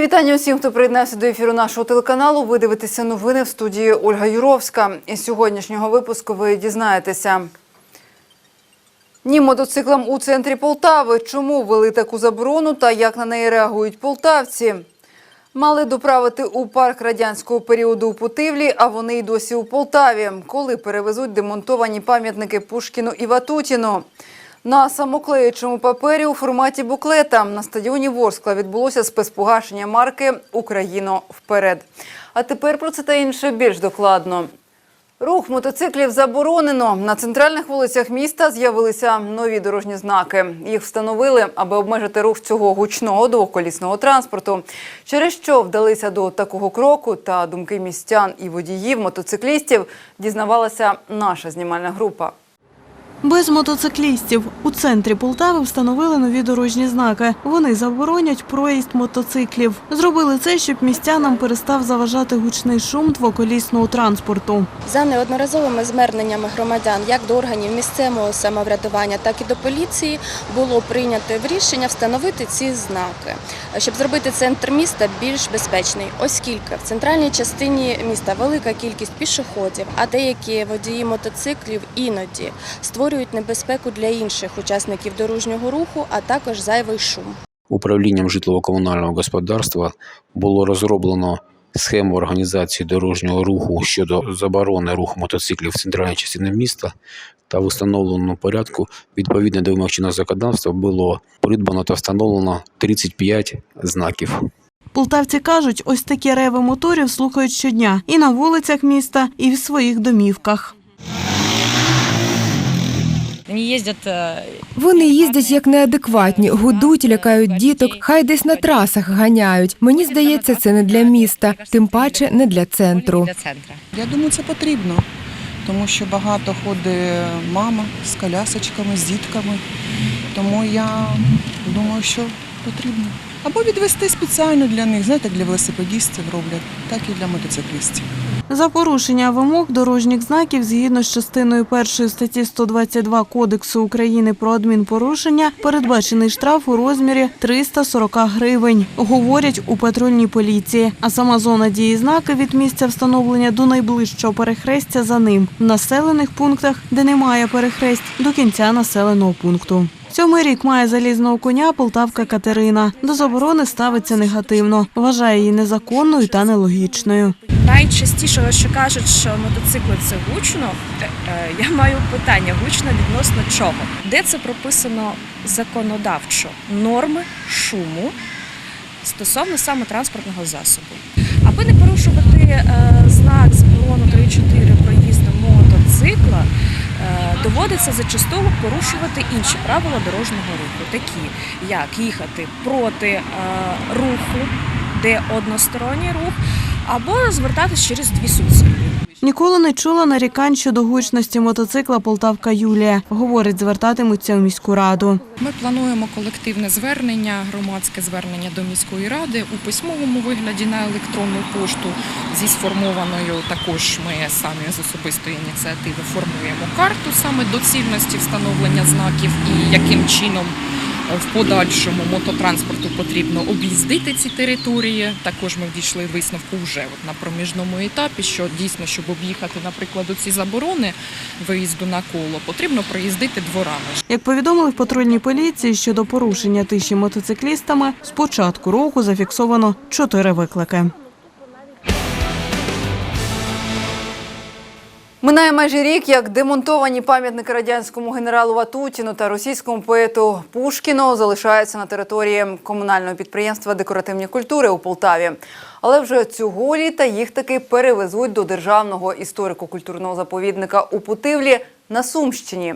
Вітання усім, хто приєднався до ефіру нашого телеканалу. Ви дивитеся новини в студії Ольга Юровська. Із сьогоднішнього випуску ви дізнаєтеся. Ні мотоциклам у центрі Полтави. Чому ввели таку заборону та як на неї реагують полтавці? Мали доправити у парк радянського періоду у Путивлі, а вони й досі у Полтаві. Коли перевезуть демонтовані пам'ятники Пушкіну і Ватутіну? На самоклеючому папері у форматі буклета на стадіоні Ворскла відбулося спецпогашення марки Україно вперед. А тепер про це та інше більш докладно. Рух мотоциклів заборонено. На центральних вулицях міста з'явилися нові дорожні знаки. Їх встановили, аби обмежити рух цього гучного двоколісного транспорту. Через що вдалися до такого кроку та думки містян і водіїв, мотоциклістів, дізнавалася наша знімальна група. Без мотоциклістів у центрі Полтави встановили нові дорожні знаки. Вони заборонять проїзд мотоциклів. Зробили це, щоб містянам перестав заважати гучний шум двоколісного транспорту. За неодноразовими зверненнями громадян як до органів місцевого самоврядування, так і до поліції було прийнято рішення встановити ці знаки, щоб зробити центр міста більш безпечний, оскільки в центральній частині міста велика кількість пішоходів, а деякі водії мотоциклів іноді створюють небезпеку для інших учасників дорожнього руху, а також зайвий шум. Управлінням житлово-комунального господарства було розроблено схему організації дорожнього руху щодо заборони руху мотоциклів в центральній частині міста та в установленому порядку відповідно до вимог чинного законодавства було придбано та встановлено 35 знаків. Полтавці кажуть, ось такі реви моторів слухають щодня і на вулицях міста, і в своїх домівках. Вони їздять е, Вони їздять як неадекватні, гудуть, лякають діток, хай десь на трасах ганяють. Мені здається, це не для міста, тим паче не для центру. для центру. Я думаю, це потрібно, тому що багато ходить мама з колясочками, з дітками. Тому я думаю, що потрібно. Або відвести спеціально для них, знаєте, для велосипедістів роблять, так і для мотоциклістів. За порушення вимог дорожніх знаків згідно з частиною першої статті 122 Кодексу України про адмінпорушення передбачений штраф у розмірі 340 гривень, говорять у патрульній поліції. А сама зона дії знаки від місця встановлення до найближчого перехрестя за ним в населених пунктах, де немає перехресть, до кінця населеного пункту. Сьомий рік має залізного коня Полтавка Катерина. До заборони ставиться негативно. Вважає її незаконною та нелогічною. Найчастіше, що кажуть, що мотоцикли це гучно, е, е, я маю питання гучно відносно чого? Де це прописано законодавчо? Норми шуму стосовно саме транспортного засобу. Аби не порушувати е, знак заборону 3.4 проїзду мотоцикла, доводиться зачасту порушувати інші правила дорожнього руху, такі як їхати проти е, руху, де односторонній рух, або звертатись через дві суцільні. Ніколи не чула нарікань щодо гучності мотоцикла Полтавка Юлія. Говорить, звертатимуться у міську раду. Ми плануємо колективне звернення, громадське звернення до міської ради у письмовому вигляді на електронну пошту зі сформованою. Також ми самі з особистої ініціативи формуємо карту саме доцільності встановлення знаків і яким чином в подальшому мототранспорту потрібно об'їздити ці території. Також ми дійшли висновку вже от на проміжному етапі, що дійсно, щоб об'їхати, наприклад, ці заборони виїзду на коло, потрібно проїздити дворами. Як повідомили в патрульній поліції щодо порушення тиші мотоциклістами, з початку року зафіксовано чотири виклики. Минає майже рік, як демонтовані пам'ятники радянському генералу Ватутіну та російському поету Пушкіну залишаються на території комунального підприємства декоративні культури у Полтаві. Але вже цього літа їх таки перевезуть до державного історико-культурного заповідника у Путивлі на Сумщині.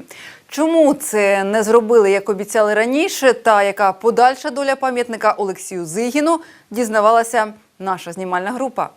Чому це не зробили, як обіцяли раніше, та яка подальша доля пам'ятника Олексію Зигіну, дізнавалася наша знімальна група.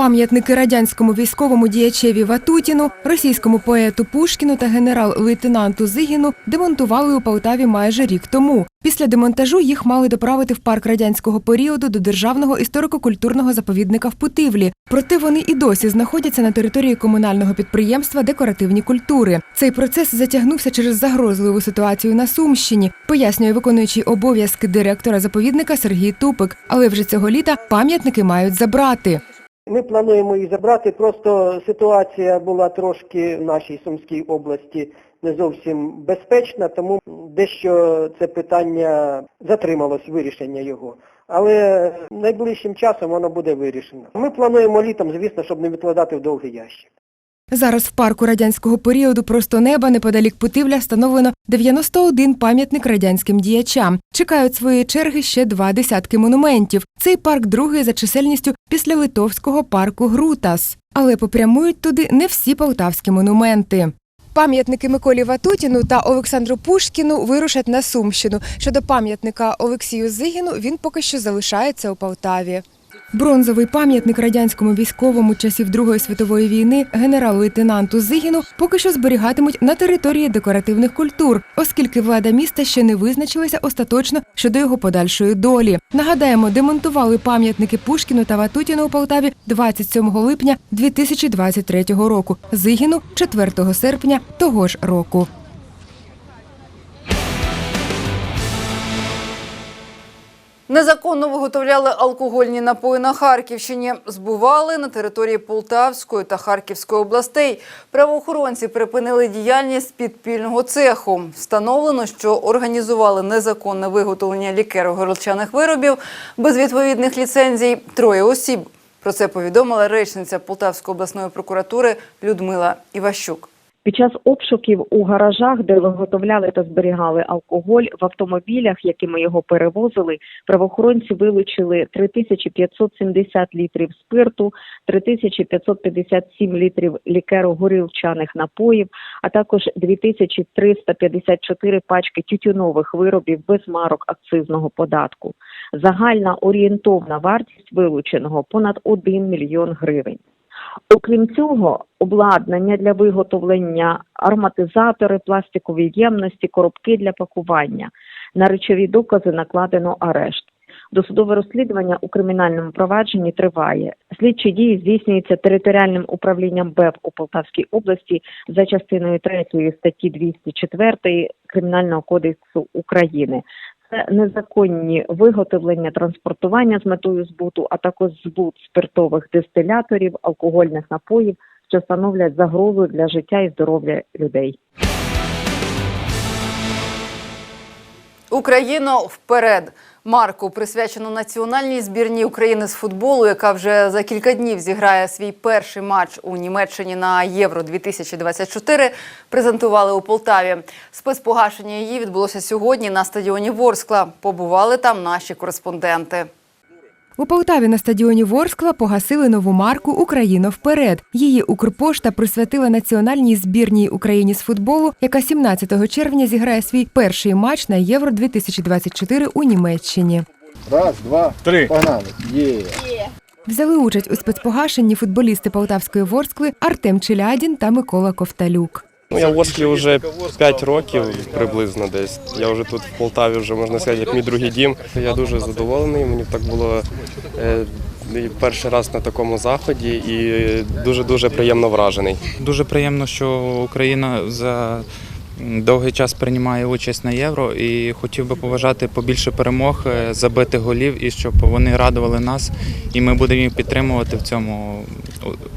Пам'ятники радянському військовому діячеві Ватутіну, російському поету Пушкіну та генерал-лейтенанту Зигіну демонтували у Полтаві майже рік тому. Після демонтажу їх мали доправити в парк радянського періоду до державного історико-культурного заповідника в Путивлі. Проте вони і досі знаходяться на території комунального підприємства Декоративні культури. Цей процес затягнувся через загрозливу ситуацію на Сумщині, пояснює виконуючий обов'язки директора заповідника Сергій Тупик. Але вже цього літа пам'ятники мають забрати. Ми плануємо їх забрати, просто ситуація була трошки в нашій Сумській області не зовсім безпечна, тому дещо це питання затрималось, вирішення його. Але найближчим часом воно буде вирішено. Ми плануємо літом, звісно, щоб не відкладати в довгий ящик. Зараз в парку радянського періоду просто неба неподалік Путивля встановлено 91 пам'ятник радянським діячам. Чекають своєї черги ще два десятки монументів. Цей парк другий за чисельністю після литовського парку Грутас. Але попрямують туди не всі полтавські монументи. Пам'ятники Миколі Ватутіну та Олександру Пушкіну вирушать на Сумщину. Щодо пам'ятника Олексію Зигіну, він поки що залишається у Полтаві. Бронзовий пам'ятник радянському військовому часів Другої світової війни генерал-лейтенанту Зигіну поки що зберігатимуть на території декоративних культур, оскільки влада міста ще не визначилася остаточно щодо його подальшої долі. Нагадаємо, демонтували пам'ятники Пушкіну та Ватутіну у Полтаві 27 липня 2023 року. Зигіну 4 серпня того ж року. Незаконно виготовляли алкогольні напої на Харківщині, збували на території Полтавської та Харківської областей. Правоохоронці припинили діяльність підпільного цеху. Встановлено, що організували незаконне виготовлення лікеро-горілчаних виробів без відповідних ліцензій троє осіб. Про це повідомила речниця Полтавської обласної прокуратури Людмила Іващук. Під час обшуків у гаражах, де виготовляли та зберігали алкоголь, в автомобілях, якими його перевозили, правоохоронці вилучили 3570 літрів спирту, 3557 літрів лікеру горілчаних напоїв, а також 2354 пачки тютюнових виробів без марок акцизного податку. Загальна орієнтовна вартість вилученого понад 1 мільйон гривень. Окрім цього, обладнання для виготовлення, ароматизатори, пластикові ємності, коробки для пакування. На речові докази накладено арешт. Досудове розслідування у кримінальному провадженні триває. Слідчі дії здійснюються територіальним управлінням БЕП у Полтавській області за частиною 3 статті 204 Кримінального кодексу України. Це незаконні виготовлення, транспортування з метою збуту, а також збут спиртових дистиляторів, алкогольних напоїв, що становлять загрозу для життя і здоров'я людей. Україно вперед. Марку присвячено національній збірній України з футболу, яка вже за кілька днів зіграє свій перший матч у Німеччині на Євро 2024 Презентували у Полтаві. Спецпогашення її відбулося сьогодні на стадіоні Ворскла. Побували там наші кореспонденти. У Полтаві на стадіоні Ворскла погасили нову марку Україна вперед. Її Укрпошта присвятила національній збірній Україні з футболу, яка 17 червня зіграє свій перший матч на Євро 2024 у Німеччині. Раз, два, три. Погнали. Є. Взяли участь у спецпогашенні футболісти Полтавської Ворскли Артем Челядін та Микола Ковталюк. Ну, я в Орсклі вже 5 років приблизно десь. Я вже тут в Полтаві вже можна сказати, як мій другий дім. Я дуже задоволений. Мені так було е, перший раз на такому заході і дуже дуже приємно вражений. Дуже приємно, що Україна за довгий час приймає участь на євро і хотів би побажати побільше перемог, е, забитих голів і щоб вони радували нас. І ми будемо їх підтримувати в цьому.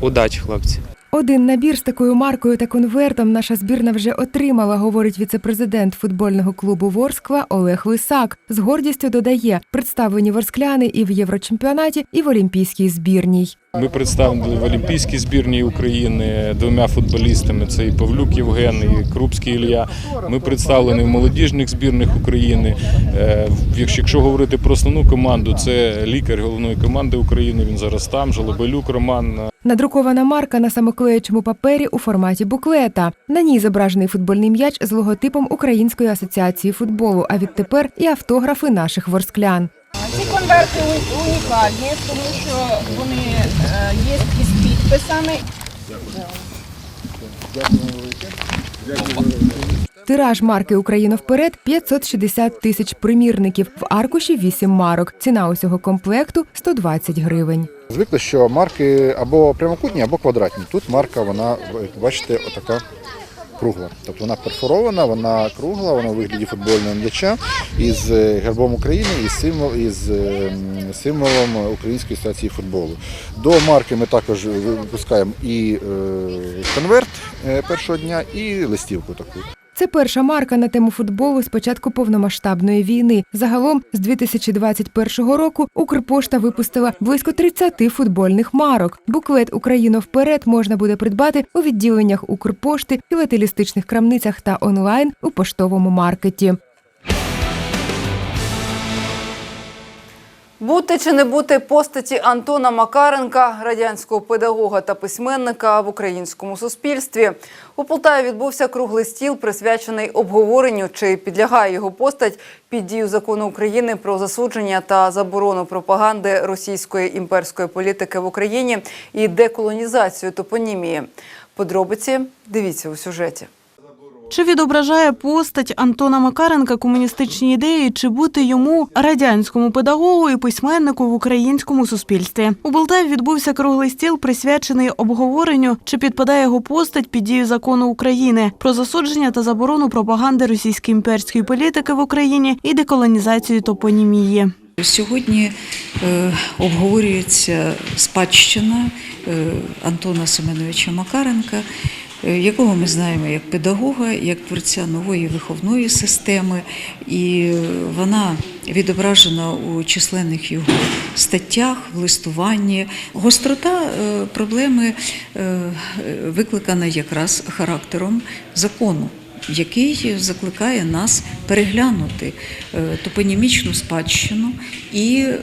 Удачі, хлопці. Один набір з такою маркою та конвертом наша збірна вже отримала, говорить віцепрезидент футбольного клубу Ворскла Олег Лисак. З гордістю додає, представлені ворскляни і в Єврочемпіонаті, і в Олімпійській збірній. Ми представлені в Олімпійській збірній України двома футболістами: це і Павлюк Євген, і Крупський Ілля. Ми представлені в молодіжних збірних України. Е, якщо говорити про основну команду, це лікар головної команди України. Він зараз там, Жолобелюк Роман. Надрукована марка на самоклеючому папері у форматі буклета. На ній зображений футбольний м'яч з логотипом Української асоціації футболу. А відтепер і автографи наших ворсклян. Конверти унікальні, тому що вони е, є із підписами. Тираж марки Україна вперед 560 тисяч примірників. В аркуші 8 марок. Ціна усього комплекту 120 гривень. Звикли, що марки або прямокутні, або квадратні. Тут марка, вона, бачите, отака кругла. Тобто вона перфорована, вона кругла, вона у вигляді футбольного м'яча із е, гербом України і символ, із е, символом Української асоціації футболу. До марки ми також випускаємо і е, конверт першого дня, і листівку таку. Це перша марка на тему футболу з початку повномасштабної війни. Загалом з 2021 року Укрпошта випустила близько 30 футбольних марок. Буклет Україна вперед можна буде придбати у відділеннях Укрпошти, філателістичних крамницях та онлайн у поштовому маркеті. Бути чи не бути постаті Антона Макаренка, радянського педагога та письменника в українському суспільстві. У Полтаві відбувся круглий стіл, присвячений обговоренню, чи підлягає його постать під дію закону України про засудження та заборону пропаганди російської імперської політики в Україні і деколонізацію топонімії. Подробиці дивіться у сюжеті. Чи відображає постать Антона Макаренка комуністичні ідеї, чи бути йому радянському педагогу і письменнику в українському суспільстві? У Болтаві відбувся круглий стіл, присвячений обговоренню, чи підпадає його постать під дію закону України про засудження та заборону пропаганди російської імперської політики в Україні і деколонізацію топонімії. Сьогодні е, обговорюється спадщина е, Антона Семеновича Макаренка, якого ми знаємо як педагога, як творця нової виховної системи, і е, вона відображена у численних його статтях, в листуванні. Гострота е, проблеми е, викликана якраз характером закону який закликає нас переглянути е, топонімічну спадщину і е,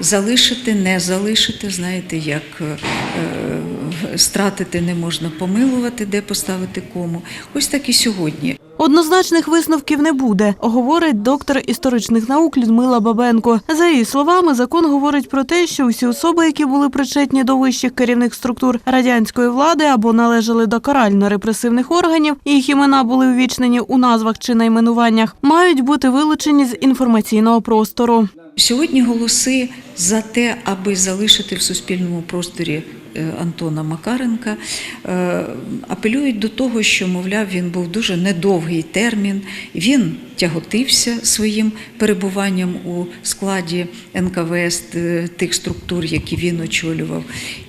залишити, не залишити, знаєте, як е, стратити не можна помилувати, де поставити кому. Ось так і сьогодні. Однозначних висновків не буде, говорить доктор історичних наук Людмила Бабенко. За її словами, закон говорить про те, що усі особи, які були причетні до вищих керівних структур радянської влади або належали до карально-репресивних органів, їх імена були увічнені у назвах чи найменуваннях, мають бути вилучені з інформаційного простору. Сьогодні голоси за те, аби залишити в суспільному просторі Антона Макаренка, е, апелюють до того, що, мовляв, він був дуже недовгий термін, він тяготився своїм перебуванням у складі НКВС е, тих структур, які він очолював.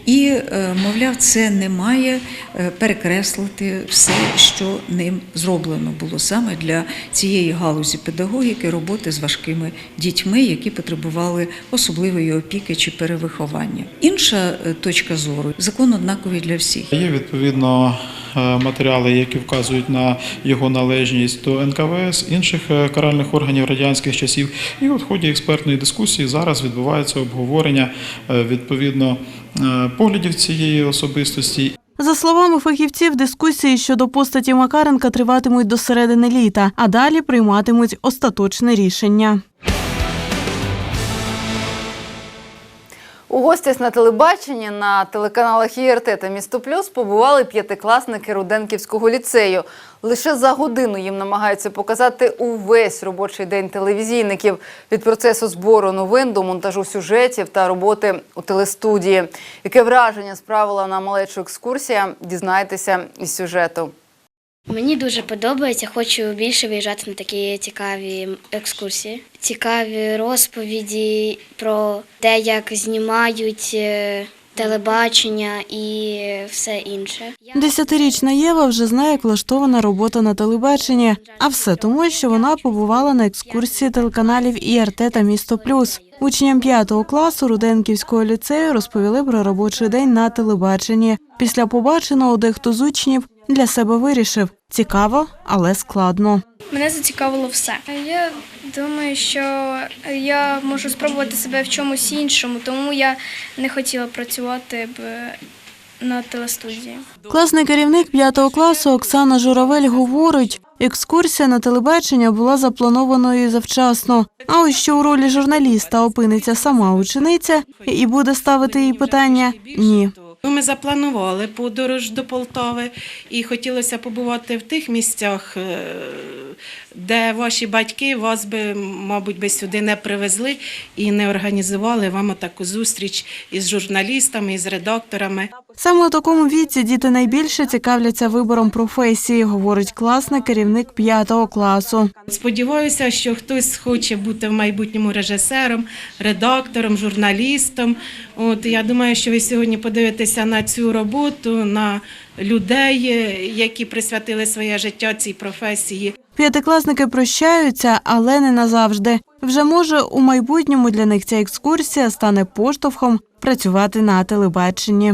І, е, мовляв, це не має е, перекреслити все, що ним зроблено було саме для цієї галузі педагогіки, роботи з важкими дітьми, які потребували особливої опіки чи перевиховання. Інша точка зору закон однаковий для всіх. Є відповідно матеріали, які вказують на його належність до НКВС, інших е, каральних органів радянських часів. І от в ході експертної дискусії зараз відбувається обговорення е, відповідно е, поглядів цієї особистості За словами фахівців, дискусії щодо постаті Макаренка триватимуть до середини літа, а далі прийматимуть остаточне рішення. У гостях на телебаченні на телеканалах ІРТ та Місто Плюс побували п'ятикласники Руденківського ліцею. Лише за годину їм намагаються показати увесь робочий день телевізійників від процесу збору новин до монтажу сюжетів та роботи у телестудії. Яке враження справила на малечу екскурсія? Дізнайтеся із сюжету. Мені дуже подобається, хочу більше виїжджати на такі цікаві екскурсії. Цікаві розповіді про те, як знімають е, телебачення і все інше. Десятирічна Єва вже знає, як влаштована робота на телебаченні. А все тому, що вона побувала на екскурсії телеканалів ІРТ та Місто Плюс. Учням п'ятого класу Руденківського ліцею розповіли про робочий день на телебаченні. Після побаченого дехто з учнів для себе вирішив цікаво, але складно. Мене зацікавило все. Я думаю, що я можу спробувати себе в чомусь іншому, тому я не хотіла працювати б на телестудії. Класний керівник п'ятого класу Оксана Журавель говорить, Екскурсія на телебачення була запланованою завчасно. А ось що у ролі журналіста опиниться сама учениця і буде ставити їй питання ні. Ну, Ми запланували подорож до Полтави і хотілося побувати в тих місцях, е, де ваші батьки вас би, мабуть, би сюди не привезли і не організували вам таку зустріч із журналістами, із редакторами. Саме у такому віці діти найбільше цікавляться вибором професії, говорить класний керівник п'ятого класу. Сподіваюся, що хтось хоче бути в майбутньому режисером, редактором, журналістом. От я думаю, що ви сьогодні подивитеся на цю роботу, на людей, які присвятили своє життя цій професії. П'ятикласники прощаються, але не назавжди. Вже може у майбутньому для них ця екскурсія стане поштовхом працювати на телебаченні.